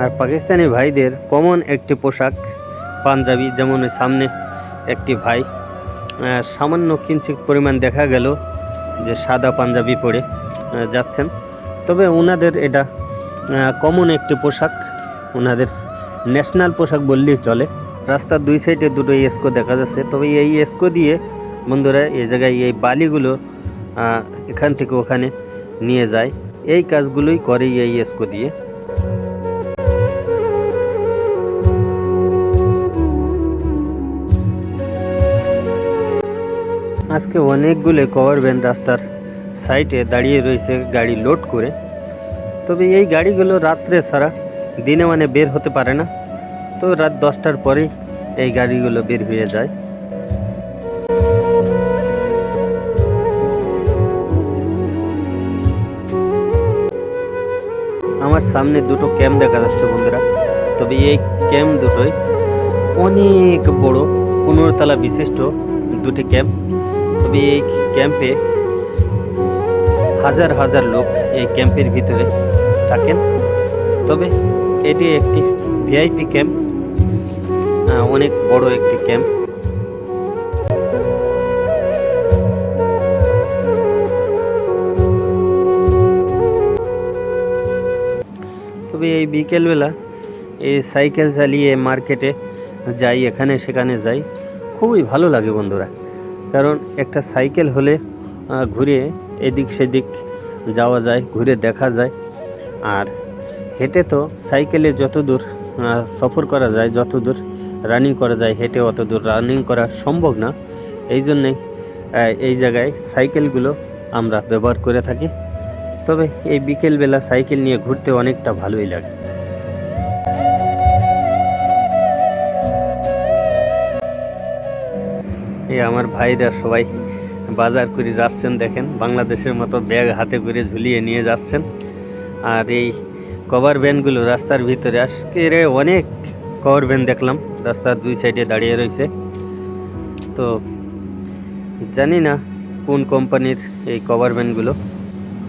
আর পাকিস্তানি ভাইদের কমন একটি পোশাক, পাঞ্জাবি, যেমন সামনে একটি ভাই। সামান্য কিঞ্চিত পরিমাণ দেখা গেল যে সাদা পাঞ্জাবি পরে যাচ্ছেন। তবে ওনাদের এটা কমন একটি পোশাক ওনাদের ন্যাশনাল পোশাক বললেই চলে। রাস্তার দুই সাইডে দুটো এসকো দেখা যাচ্ছে। তবে এই এসকো দিয়ে বন্ধুরা, এই জায়গায় এই বালিগুলো এখান থেকে ওখানে নিয়ে যায়। এই কাজগুলোই করে এই এসকো দিয়ে। আজকে অনেকগুলো কভার ভ্যান রাস্তার সাইডে দাঁড়িয়ে রয়েছে গাড়ি লোড করে। তবে এই গাড়িগুলো রাত্রে ছাড়া দিনে মানে বের হতে পারে না। তো রাত দশটার পরেই এই গাড়িগুলো বের হয়ে যায়। আমার সামনে দুটো ক্যাম্প দেখা যাচ্ছে বন্ধুরা। তবে এই ক্যাম্প দুটোই অনেক বড়, পনেরো তলা বিশিষ্ট দুটি ক্যাম্প তবে এই ক্যাম্পে হাজার হাজার লোক এই ক্যাম্পের ভিতরে থাকেন। তবে এটি একটি ভিআইপি ক্যাম্প অনেক বড় একটি ক্যাম্প। তবে এই বিকেলবেলা এই সাইকেল চালিয়ে মার্কেটে যাই, এখানে সেখানে যাই, খুবই ভালো লাগে বন্ধুরা। কারণ একটা সাইকেল হলে ঘুরে এদিক সেদিক যাওয়া যায় ঘুরে দেখা যায়। আর হেঁটে তো সাইকেলে যত দূর সফর করা যায় যত দূর রানিং করা যায় হেঁটে অত দূর রানিং করা সম্ভব না। এই জন্যেই আহ, এই জায়গায় সাইকেলগুলো আমরা ব্যবহার করে থাকি। তবে এই বিকেলবেলা সাইকেল নিয়ে ঘুরতে অনেকটা ভালোই লাগে। এই আমার ভাইরা সবাই বাজার করে যাচ্ছেন দেখেন, বাংলাদেশের মতো ব্যাগ হাতে করে ঝুলিয়ে নিয়ে যাচ্ছেন। আর এই কভার ভ্যানগুলো রাস্তার ভিতরে, আজকে রে অনেক কভার ভ্যান দেখলাম, রাস্তার দুই সাইডে দাঁড়িয়ে রয়েছে। তো জানি না কোন কোম্পানির এই কভার ভ্যানগুলো।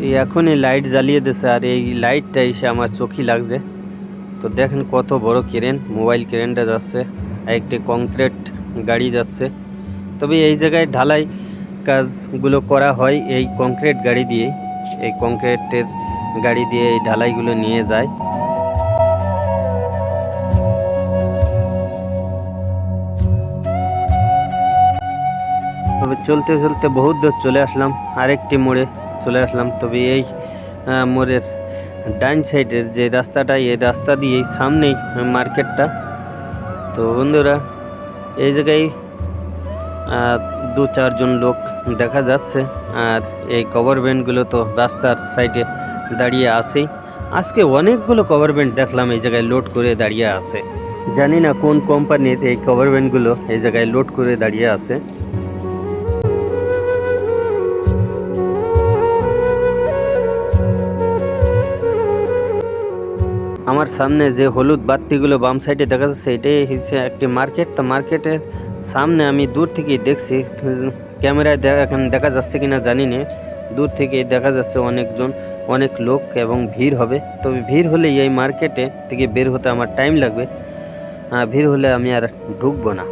এই এখনই লাইট জ্বালিয়ে দিয়েছে, আর এই লাইটটা এসে আমার চোখই লাগছে। তো দেখেন কত বড় ক্রেন, মোবাইল ক্রেনটা যাচ্ছে, আর একটি কংক্রিট গাড়ি যাচ্ছে। তবে এই জায়গায় ঢালাই কাজগুলো করা হয় এই কংক্রিট গাড়ি দিয়ে। এই কংক্রিটের গাড়ি দিয়ে এই ঢালাইগুলো নিয়ে যায়। তবে চলতে চলতে বহুত দূর চলে আসলাম, আরেকটি মোড়ে চলে আসলাম। তবে এই মোড়ের ডাইন সাইডের যে রাস্তাটা, এই রাস্তা দিয়েই সামনেই মার্কেটটা। তো বন্ধুরা, এই জায়গায় দু চারজন লোক দেখা যাচ্ছে। আর এই কভার ব্যান্ডগুলো তো রাস্তার সাইডে দাঁড়িয়ে আছেই। আজকে অনেকগুলো কভার ব্যান্ড দেখলাম এই জায়গায় লোড করে দাঁড়িয়ে আছে। জানি না কোন কোম্পানির এই কভার ব্যান্ডগুলো এই জায়গায় লোড করে দাঁড়িয়ে আছে। আমার সামনে যে হলুদ বাতিগুলো বাম সাইডে দেখা যাচ্ছে, এটাই হচ্ছে একটি মার্কেট। তো মার্কেটের সামনে আমি দূর থেকেই দেখছি, ক্যামেরায় এখন দেখা যাচ্ছে কিনা জানি না। দূর থেকে দেখা যাচ্ছে অনেকজন, অনেক লোক এবং ভিড় হবে। তবে ভিড় হলে এই মার্কেটে থেকে বের হতে আমার টাইম লাগবে। ভিড় হলে আমি আর ঢুকবো না।